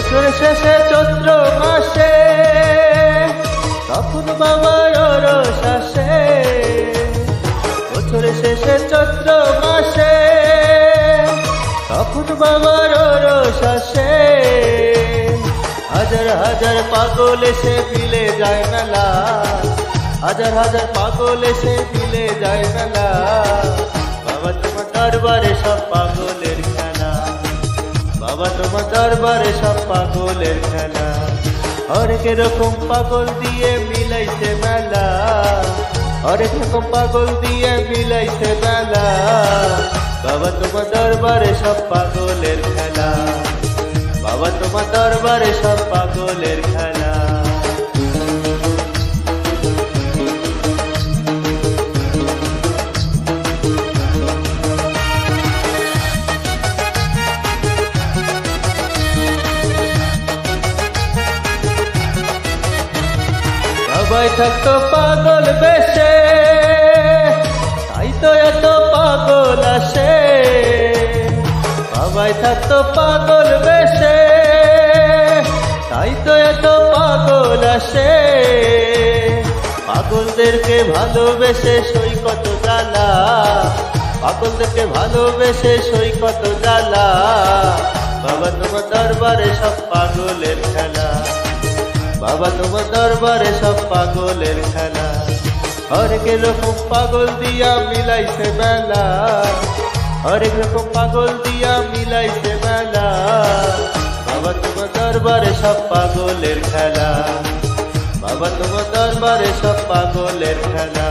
বছর শেষে চৈত্র মাসে তখন বাবার আসে। বছর শেষে চৈত্র মাসে তখন বাবার রস হাজার হাজার পাগল এসে মিলে যায় মেলা। হাজার হাজার পাগল এসে মিলে যায় মেলা। বাবা তোমার দরবারে সব পাগলের খেলা বাবা তোমার দরবারে সব পাগলের খেলা। হরেক রকম পাগল দিয়ে মিলাইছে মেলা। হরেক রকম পাগল দিয়ে মিলাইছে মেলা। বাবা তোমার দরবারে সব পাগলের খেলা। বাবা তোমার দরবারে সব পাগলের খেলা। সবাই থাকতো পাগল বেশে। তাই তো এত পাগল আসে। সবাই থাকতো পাগল বেশে। তাই তো এত পাগল আসে। পাগলদেরকে ভালোবেসে সৈকত জ্বালা। পাগলদেরকে ভালোবেসে সৈকত জ্বালা। বাবা তোমার দরবারে সব পাগলের খেলা। বাবা তোমার দরবারে সব পাগলের খেলা। হরেক রকম পাগল দিয়া মিলাইছে মেলা হরেক রকম পাগল দিয়া মিলাইছে বেলা। বাবা তোমার দরবারে সব পাগলের খেলা। বাবা তোমার দরবারে সব পাগলের খেলা।